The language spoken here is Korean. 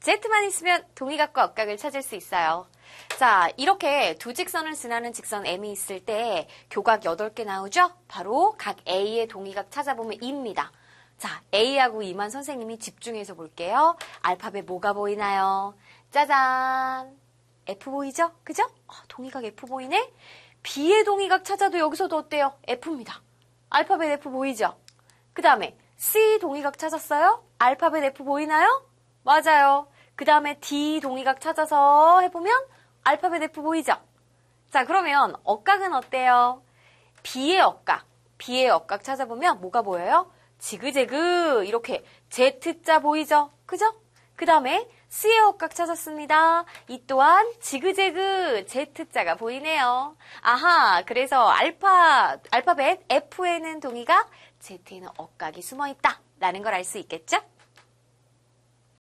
Z만 있으면 동의각과 억각을 찾을 수 있어요. 자, 이렇게 두 직선을 지나는 직선 M이 있을 때 교각 8개 나오죠? 바로 각 A의 동의각 찾아보면 2입니다. 자, A하고 2만 선생님이 집중해서 볼게요. 알파벳 뭐가 보이나요? 짜잔! F 보이죠? 그죠? 어, 동의각 F 보이네? B의 동의각 찾아도 여기서도 어때요? F입니다. 알파벳 F 보이죠? 그 다음에 C 동의각 찾았어요? 알파벳 F 보이나요? 맞아요. 그 다음에 D 동의각 찾아서 해보면 알파벳 F 보이죠? 자, 그러면 억각은 어때요? B의 억각, B의 억각 찾아보면 뭐가 보여요? 지그재그 이렇게 Z자 보이죠? 그죠? 그 다음에 C의 억각 찾았습니다. 이 또한 지그재그 Z자가 보이네요. 아하, 그래서 알파, 알파벳 F에는 동의각, Z에는 억각이 숨어 있다. 라는 걸 알 수 있겠죠?